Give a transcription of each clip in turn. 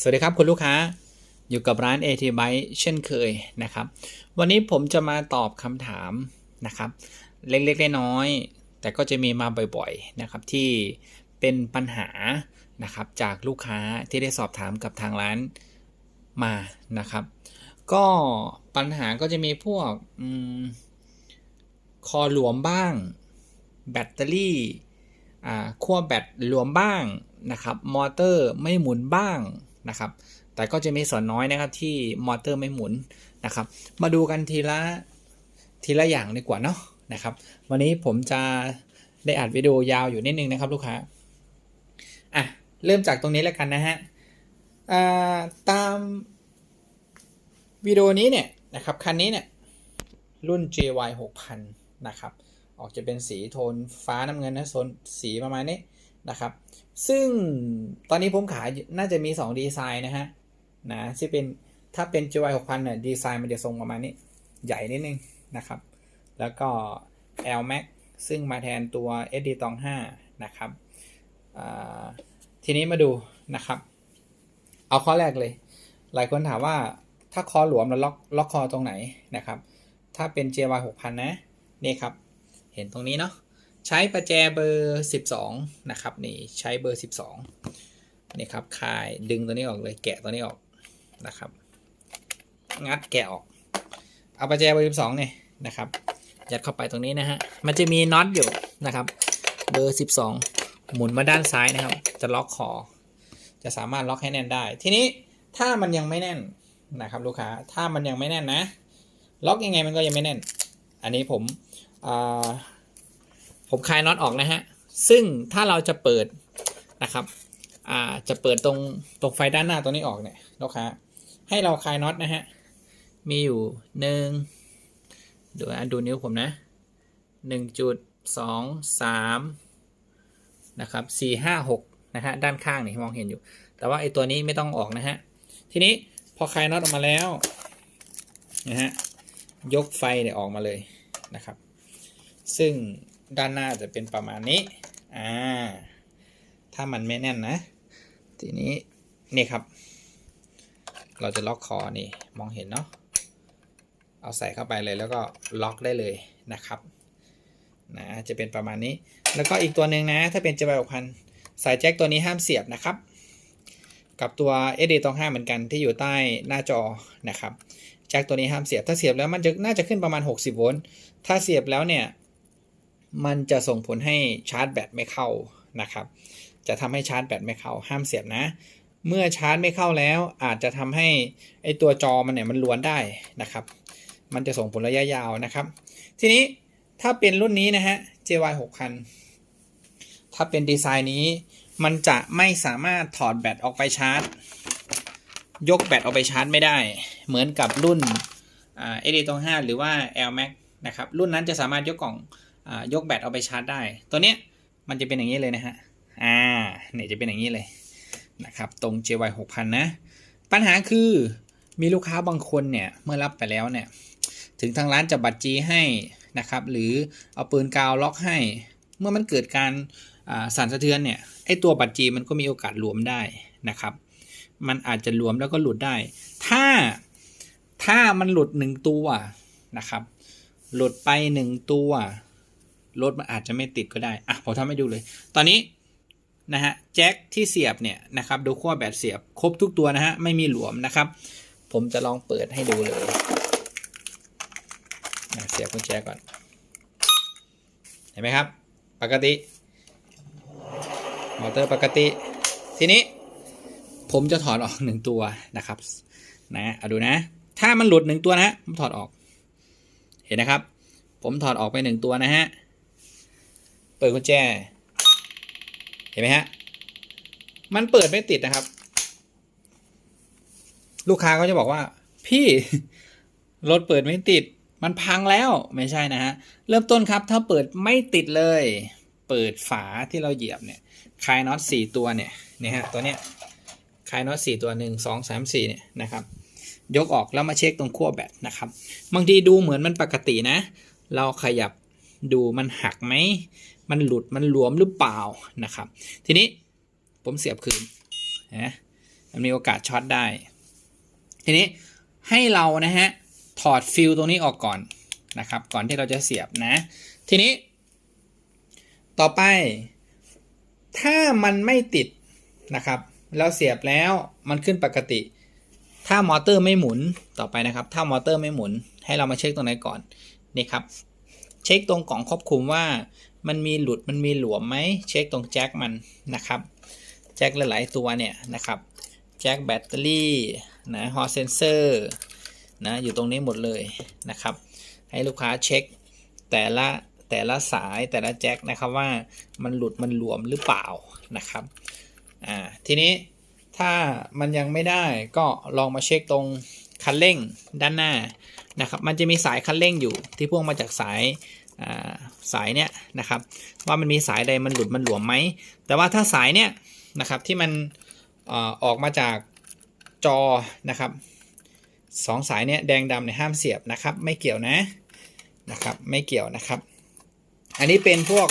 สวัสดีครับคุณลูกค้าอยู่กับร้าน AT Byte เช่นเคยนะครับ วันนี้ผมจะมาตอบคำถามนะครับ เล็กๆน้อยๆแต่ก็จะมีมาบ่อยๆนะครับที่เป็นปัญหานะครับจากลูกค้าที่ได้สอบถามกับทางร้านมานะครับ ก็ปัญหาก็จะมีพวกอคอหลวมบ้าง แบตเตอรี่ขั้วแบตหลวมบ้างนะครับ มอเตอร์ไม่หมุนบ้าง นะครับ แต่ก็จะมีส่วนน้อยนะครับที่มอเตอร์ไม่หมุนนะครับ มาดูกันทีละทีละอย่างดีกว่าเนาะนะครับ วันนี้ผมจะได้อัดวิดีโอยาวอยู่นิดนึงนะครับลูกค้าอะเริ่มจากตรงนี้แล้วกันนะฮะตามวิดีโอนี้เนี่ยนะครับคันนี้เนี่ยรุ่น JY 6000 นะครับ ออกจะเป็นสีโทนฟ้าน้ำเงินนะโซนสีประมาณนี้ นะครับ ซึ่งตอนนี้ผมขายน่าจะมี 2 ดีไซน์นะฮะนะที่เป็นถ้าเป็น JY 6000เนี่ยดีไซน์มันจะทรงประมาณนี้ ใหญ่นิดนึงนะครับ แล้วก็ L Max ซึ่งมาแทนตัว SD ตอง5นะครับทีนี้มาดูนะครับ เอาข้อแรกเลย หลายคนถามว่าถ้าคอหลวมเราล็อกล็อกคอตรงไหนนะครับ ถ้าเป็น JY 6000 นะ นี่ครับ เห็นตรงนี้เนาะ ใช้ประแจเบอร์ 12 นะครับนี่ใช้เบอร์ 12นี่ครับคายดึงตัวนี้ออกเลยแกะตัวนี้ออกนะครับ งัดแกะออก เอาประแจเบอร์ 12เนี่ยนะครับยัดเข้าไปตรงนี้นะฮะมันจะมีน็อตอยู่นะครับเบอร์ 12 หมุนมาด้านซ้ายนะครับ จะล็อกคอจะสามารถล็อกให้แน่นได้ ทีนี้ถ้ามันยังไม่แน่นนะครับลูกค้าถ้ามันยังไม่แน่นนะ ล็อกยังไงมันก็ยังไม่แน่น อันนี้ผมอ่า ผมคลายน็อตออกนะฮะ ซึ่งถ้าเราจะเปิดนะครับอ่าจะเปิดตรงตรงไฟด้านหน้าตัวนี้ออกเนี่ยลูกค้าให้เราคลายน็อตนะฮะ มีอยู่หนึ่งดูนะดูนิ้วผมนะหนึ่งจุดสองสามนะครับสี่ห้าหกนะฮะด้านข้างนี่มองเห็นอยู่ แต่ว่าไอตัวนี้ไม่ต้องออกนะฮะ ทีนี้พอคลายน็อตออกมาแล้วนะฮะยกไฟเนี่ยออกมาเลยนะครับ ซึ่ง ด้านหน้าจะเป็นประมาณนี้ อ่า ถ้ามันไม่แน่นนะ ทีนี้นี่ครับ เราจะล็อกคอนี่ มองเห็นเนาะ เอาใส่เข้าไปเลยแล้วก็ล็อกได้เลยนะครับ นะ จะเป็นประมาณนี้ แล้วก็อีกตัวหนึ่งนะ ถ้าเป็นเจบายพันสายแจ็คตัวนี้ห้ามเสียบนะครับ กับตัว SD ตอง5เหมือนกันที่อยู่ใต้หน้าจอนะครับ แจ็คตัวนี้ห้ามเสียบ ถ้าเสียบแล้วมันจะน่าจะขึ้นประมาณ 60 โวลต์ ถ้าเสียบแล้วเนี่ย มันจะส่งผลให้ชาร์จแบตไม่เข้านะครับ จะทำให้ชาร์จแบตไม่เข้าห้ามเสียบนะ เมื่อชาร์จไม่เข้าแล้วอาจจะทำให้ไอตัวจอมันเนี่ยมันล้วนได้นะครับ มันจะส่งผลระยะยาวนะครับ ทีนี้ถ้าเป็นรุ่นนี้นะฮะ JY 6000 ถ้าเป็นดีไซน์นี้มันจะไม่สามารถถอดแบตออกไปชาร์จ ยกแบตออกไปชาร์จไม่ได้ เหมือนกับรุ่นอ่า AD ตรง5หรือว่า L Max นะครับ รุ่นนั้นจะสามารถยกกล่อง ยกแบตเอาไปชาร์จได้ ตัวเนี้ยมันจะเป็นอย่างนี้เลยนะฮะ อ่า เนี่ยจะเป็นอย่างนี้เลยนะครับ ตรง JY 6000 นะ ปัญหาคือมีลูกค้าบางคนเนี่ย เมื่อรับไปแล้วเนี่ย ถึงทางร้านจะบัตรจีให้นะครับ หรือเอาปืนกาวล็อกให้ เมื่อมันเกิดการสั่นสะเทือนเนี่ย ไอตัวบัตรจีมันก็มีโอกาสหลวมได้นะครับ มันอาจจะหลวมแล้วก็หลุดได้ ถ้า ถ้ามันหลุดหนึ่งตัวนะครับ หลุดไปหนึ่งตัว รถมันอาจจะไม่ติดก็ได้ อะผมทำให้ดูเลย ตอนนี้นะฮะแจ็คที่เสียบเนี่ยนะครับดูขั้วแบตเสียบครบทุกตัวนะฮะไม่มีหลวมนะครับ ผมจะลองเปิดให้ดูเลยนะเสียบกุญแจก่อน เห็นไหมครับ ปกติมอเตอร์ปกติ ทีนี้ผมจะถอดออกหนึ่งตัวนะครับนะเอาดูนะ ถ้ามันหลุดหนึ่งตัวนะผมถอดออก เห็นนะครับ ผมถอดออกไปหนึ่งตัวนะฮะ ปิดกุญแจ เห็นไหมฮะ มันเปิดไม่ติดนะครับ ลูกค้าก็จะบอกว่า พี่รถเปิดไม่ติด มันพังแล้วไม่ใช่นะฮะ เริ่มต้นครับ ถ้าเปิดไม่ติดเลย เปิดฝาที่เราเหยียบเนี่ยคลายน็อตสี่ตัวเนี่ยนี่ฮะตัวเนี้ยคลายน็อตสี่ตัวหนึ่งสองสามสี่เนี่ยนะครับ ยกออกแล้วมาเช็คตรงขั้วแบตนะครับบางทีดูเหมือนมันปกตินะ เราขยับดูมันหักไหม มันหลุดมันหลวมหรือเปล่านะครับ ทีนี้ผมเสียบคืนนะมันมีโอกาสช็อตได้ ทีนี้ให้เรานะฮะถอดฟิลตรงนี้ออกก่อนนะครับ ก่อนที่เราจะเสียบนะ ทีนี้ ต่อไป ถ้ามันไม่ติดนะครับ เราเสียบแล้วมันขึ้นปกติ ถ้ามอเตอร์ไม่หมุนต่อไปนะครับ ถ้ามอเตอร์ไม่หมุน ให้เรามาเช็คตรงไหนก่อนนี่ครับ เช็คตรงกล่องควบคุมว่า มันมีหลุดมันมีหลวมไหมเช็คตรงแจ็คมันนะครับแจ็คหลาย ๆ ตัวเนี่ยนะครับแจ็คแบตเตอรี่นะฮอเซนเซอร์นะอยู่ตรงนี้หมดเลยนะครับ ให้ลูกค้าเช็คแต่ละแต่ละสายแต่ละแจ็คนะครับว่ามันหลุดมันหลวมหรือเปล่านะครับอ่าทีนี้ถ้ามันยังไม่ได้ก็ลองมาเช็คตรงคันเร่งด้านหน้านะครับมันจะมีสายคันเร่งอยู่ที่พ่วงมาจากสาย สายเนี้ยนะครับ ว่ามันมีสายใดมันหลุดมันหลวมไหม แต่ว่าถ้าสายเนี้ยนะครับที่มันออกมาจากจอนะครับสองสายเนี้ยแดงดำเนี่ยห้ามเสียบนะครับ ไม่เกี่ยวนะนะครับไม่เกี่ยวนะครับ อันนี้เป็นพวก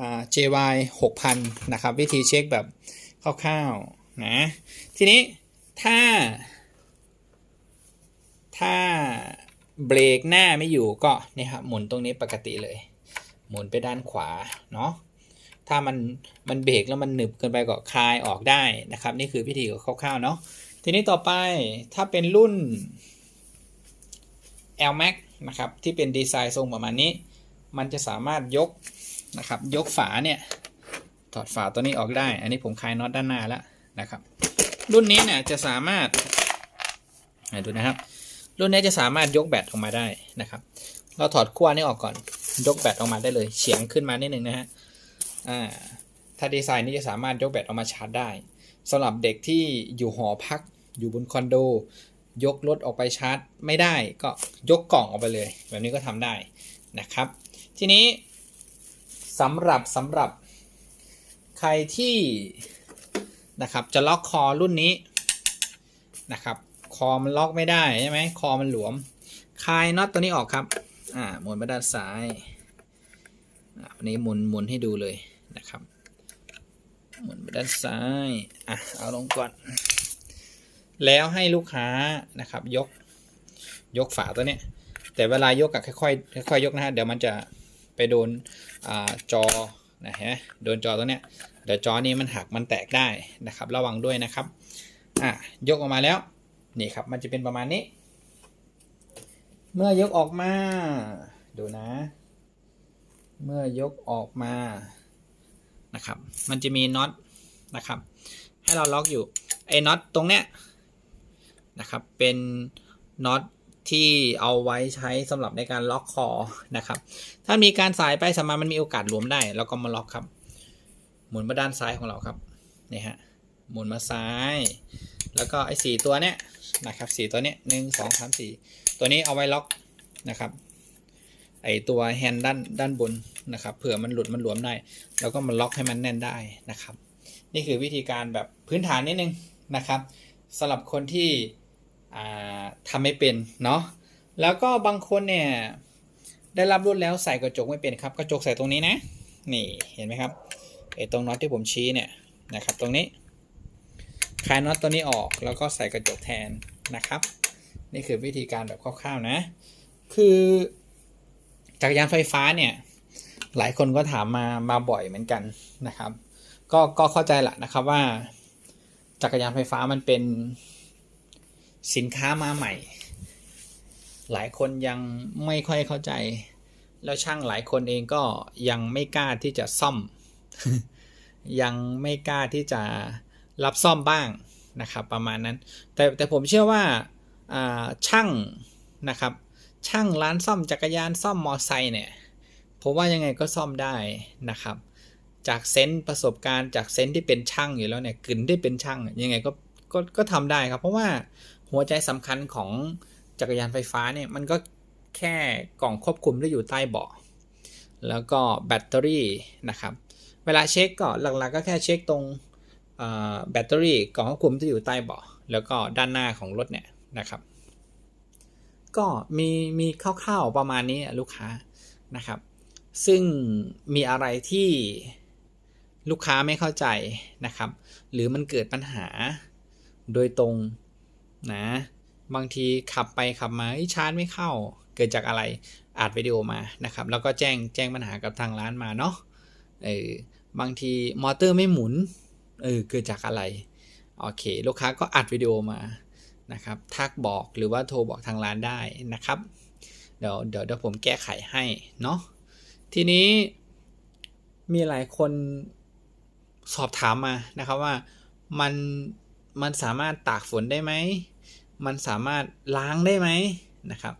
อ่า JY 6000 นะครับ วิธีเช็คแบบคร่าวๆนะทีนี้ถ้าถ้า เบรกหน้าไม่อยู่ก็นี่ครับหมุนตรงนี้ปกติเลย หมุนไปด้านขวาเนาะถ้ามันมันเบรกแล้วมันหนึบเกินไปก็คลายออกได้นะครับ นี่คือวิธีคร่าวๆเนาะทีนี้ต่อไปถ้าเป็นรุ่น L Max นะครับที่เป็นดีไซน์ทรงประมาณนี้ มันจะสามารถยกนะครับยกฝาเนี่ยถอดฝาตัวนี้ออกได้ อันนี้ผมคลายน็อตด้านหน้าแล้วนะครับ รุ่นนี้เนี่ยจะสามารถดูนะครับ รุ่นนี้จะสามารถยกแบตออกมาได้นะครับ เราถอดขั้วนี้ออกก่อน ยกแบตออกมาได้เลย เฉียงขึ้นมานิดนึงนะฮะอ่าถ้าดีไซน์นี้จะสามารถยกแบตออกมาชาร์จได้สำหรับเด็กที่อยู่หอพักอยู่บนคอนโด ยกรถออกไปชาร์จ ไม่ได้ก็ยกกล่องออกไปเลย แบบนี้ก็ทำได้นะครับ ทีนี้สำหรับสำหรับใครที่นะครับจะล็อกคอรุ่นนี้นะครับ อมันล็อกไม่ได้ใช่ไหมคอมันหลวม คลายน็อตตัวนี้ออกครับ อ่าหมุนไปด้านซ้ายอ่าวันนี้หมุนหมุนให้ดูเลยนะครับ หมุนไปด้านซ้าย อะ เอาลงก่อน แล้วให้ลูกค้านะครับ ยก ยกฝาตัวเนี้ย แต่เวลายกอะค่อยๆค่อยๆยกนะฮะ เดี๋ยวมันจะไปโดนอ่าจอนะฮะ โดนจอตัวเนี้ย เดี๋ยวจอนี้มันหักมันแตกได้นะครับ ระวังด้วยนะครับ อะ ยกออกมาแล้ว นี่ครับมันจะเป็นประมาณนี้ เมื่อยกออกมา ดูนะ เมื่อยกออกมานะครับ มันจะมีน็อตนะครับ ให้เราล็อกอยู่ไอ้น็อตตรงเนี้ยนะครับเป็นน็อตที่เอาไว้ใช้สำหรับในการล็อกคอนะครับ ถ้ามีการสายไปสามามันมีโอกาสหลวมได้ เราก็มาล็อกครับ หมุนมาด้านซ้ายของเราครับนี่ฮะ หมุนมาซ้าย แล้วก็ไอ้สีตัวเนี้ยนะครับสีตัวเนี้ยหนึ่งสองสามสี่ตัวนี้เอาไว้ล็อกนะครับไอตัวแฮนด์ด้านด้านบนนะครับเผื่อมันหลุดมันหลวมได้ แล้วก็มาล็อกให้มันแน่นได้นะครับ นี่คือวิธีการแบบพื้นฐานนิดนึงนะครับสำหรับคนที่อ่าทำไม่เป็นเนาะแล้วก็บางคนเนี่ยได้รับรุ่นแล้วใส่กระจกไม่เป็นครับกระจกใส่ตรงนี้นะนี่เห็นไหมครับไอ้ตรงน็อตที่ผมชี้เนี่ยนะครับตรงนี้ คลายน็อตตัวนี้ออกแล้วก็ใส่กระจกแทนนะครับ นี่คือวิธีการแบบคร่าวๆนะ คือจักรยานไฟฟ้าเนี่ยหลายคนก็ถามมามาบ่อยเหมือนกันนะครับ ก็ก็เข้าใจแหละนะครับว่า จักรยานไฟฟ้ามันเป็นสินค้ามาใหม่ หลายคนยังไม่ค่อยเข้าใจ แล้วช่างหลายคนเองก็ยังไม่กล้าที่จะซ่อม ยังไม่กล้าที่จะ รับซ่อมบ้างนะครับประมาณนั้น แต่แต่ผมเชื่อว่าช่างนะครับช่างร้านซ่อมจักรยานซ่อมมอไซค์เนี่ยผมว่ายังไงก็ซ่อมได้นะครับ จากเซนส์ประสบการณ์จากเซนส์ที่เป็นช่างอยู่แล้วเนี่ยกึนได้เป็นช่างยังไงก็ก็ก็ทำได้ครับ เพราะว่าหัวใจสำคัญของจักรยานไฟฟ้าเนี่ยมันก็แค่กล่องควบคุมที่อยู่ใต้เบาะแล้วก็แบตเตอรี่นะครับ เวลาเช็คก็หลักๆก็แค่เช็คตรง แบตเตอรี่กล่องควบคุมที่อยู่ใต้เบาะแล้วก็ด้านหน้าของรถเนี่ยนะครับ ก็มีมีคร่าวๆประมาณนี้ลูกค้านะครับ ซึ่งมีอะไรที่ลูกค้าไม่เข้าใจนะครับ หรือมันเกิดปัญหาโดยตรงนะบางทีขับไปขับมาชาร์จไม่เข้า เกิดจากอะไรอัดวิดีโอมานะครับ แล้วก็แจ้งแจ้งปัญหากับทางร้านมาเนาะเออบางทีมอเตอร์ไม่หมุน เออเกิดจากอะไร โอเค ลูกค้าก็อัดวิดีโอมานะครับทักบอกหรือว่าโทรบอกทางร้านได้นะครับ เดี๋ยวเดี๋ยวเดี๋ยวผมแก้ไขให้เนาะทีนี้มีหลายคนสอบถามมานะครับว่ามันมันสามารถตากฝนได้ไหม มันสามารถล้างได้ไหมนะครับ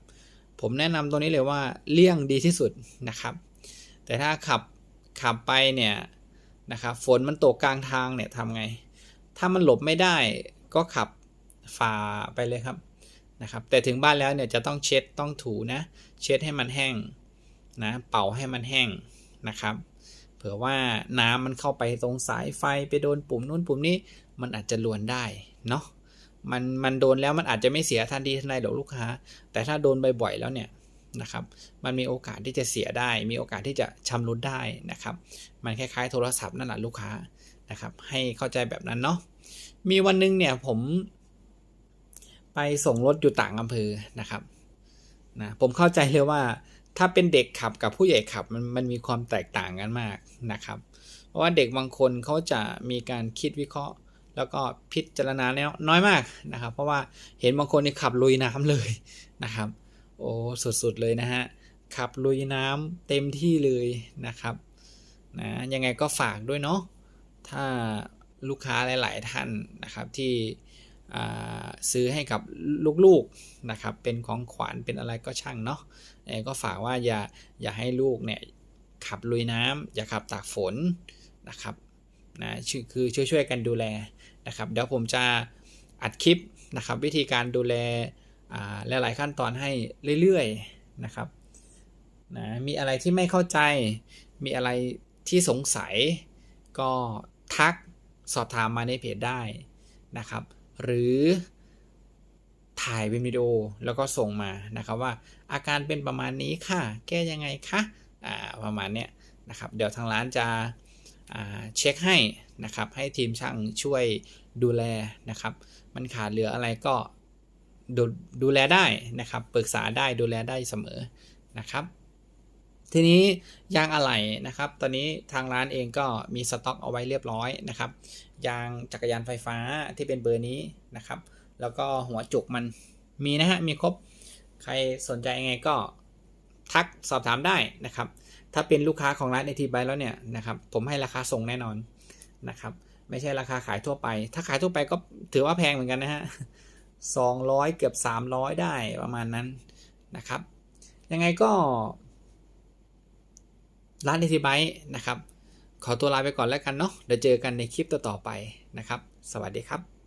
ผมแนะนำตัวนี้เลยว่าเลี่ยงดีที่สุดนะครับ แต่ถ้าขับขับไปเนี่ย นะครับฝนมันตกกลางทางเนี่ยทำไง ถ้ามันหลบไม่ได้ก็ขับฝ่าไปเลยครับนะครับแต่ถึงบ้านแล้วเนี่ยจะต้องเช็ดต้องถูนะเช็ดให้มันแห้งนะเป่าให้มันแห้งนะครับ เผื่อว่าน้ำมันเข้าไปตรงสายไฟไปโดนปุ่มนู้นปุ่มนี้มันอาจจะลวนได้เนาะมันมันโดนแล้วมันอาจจะไม่เสียทันทีทันใดหรอกลูกค้า แต่ถ้าโดนบ่อยๆแล้วเนี่ย นะครับ มันมีโอกาสที่จะเสียได้ มีโอกาสที่จะชำรุดได้นะครับ มันคล้ายๆ โทรศัพท์นั่นแหละลูกค้านะครับ ให้เข้าใจแบบนั้นเนาะ มีวันหนึงเนี่ยผม ไปส่งรถอยู่ต่างอำเภอนะครับนะผมเข้าใจเลยว่าถ้าเป็นเด็กขับกับผู้ใหญ่ขับมันมันมีความแตกต่างกันมากนะครับ เพราะว่าเด็กบางคนเขาจะมีการคิดวิเคราะห์ แล้วก็พิจารณาแนวน้อยมากนะครับ เพราะว่าเห็นบางคนนี่ขับลุยน้ำเลยนะครับ โอ้สุดๆเลยนะฮะขับลุยน้ำเต็มที่เลยนะครับนะยังไงก็ฝากด้วยเนาะถ้าลูกค้าหลาย ๆ ท่านนะครับที่ซื้อให้กับลูกๆนะครับเป็นของขวัญเป็นอะไรก็ช่างเนาะก็ฝากว่าอย่าอย่าให้ลูกเนี่ยขับลุยน้ำอย่าขับตากฝนนะครับนะคือช่วยๆกันดูแลนะครับเดี๋ยวผมจะอัดคลิปนะครับวิธีการดูแล หลาย ๆ ขั้นตอนให้เรื่อย ๆ นะครับนะมีอะไรที่ไม่เข้าใจ มีอะไรที่สงสัย ก็ทักสอบถามมาในเพจได้นะครับ หรือถ่ายเป็นวิดีโอแล้วก็ส่งมานะครับว่าอาการเป็นประมาณนี้ค่ะ แก้ยังไงคะอ่าประมาณเนี้ยนะครับเดี๋ยวทางร้านจะเช็คให้นะครับให้ทีมช่างช่วยดูแลนะครับ มันขาดเหลืออะไรก็ ดูดูแลได้นะครับปรึกษาได้ดูแลได้เสมอนะครับ ทีนี้ยางอะไหล่นะครับ ตอนนี้ทางร้านเองก็มีสต็อกเอาไว้เรียบร้อยนะครับ ยางจักรยานไฟฟ้าที่เป็นเบอร์นี้นะครับ แล้วก็หัวจุกมันมีนะฮะมีครบใครสนใจยังไงก็ทักสอบถามได้นะครับ ถ้าเป็นลูกค้าของร้านไอทีไบแล้วเนี่ยนะครับ ผมให้ราคาส่งแน่นอนนะครับ ไม่ใช่ราคาขายทั่วไป ถ้าขายทั่วไปก็ถือว่าแพงเหมือนกันนะฮะ สองร้อยเกือบสามร้อยได้ประมาณนั้นนะครับ ยังไงก็ร้านเอทีไบนะครับ ขอตัวลาไปก่อนแล้วกันเนาะเดี๋ยวเจอกันในคลิปต่อๆไปนะครับ สวัสดีครับ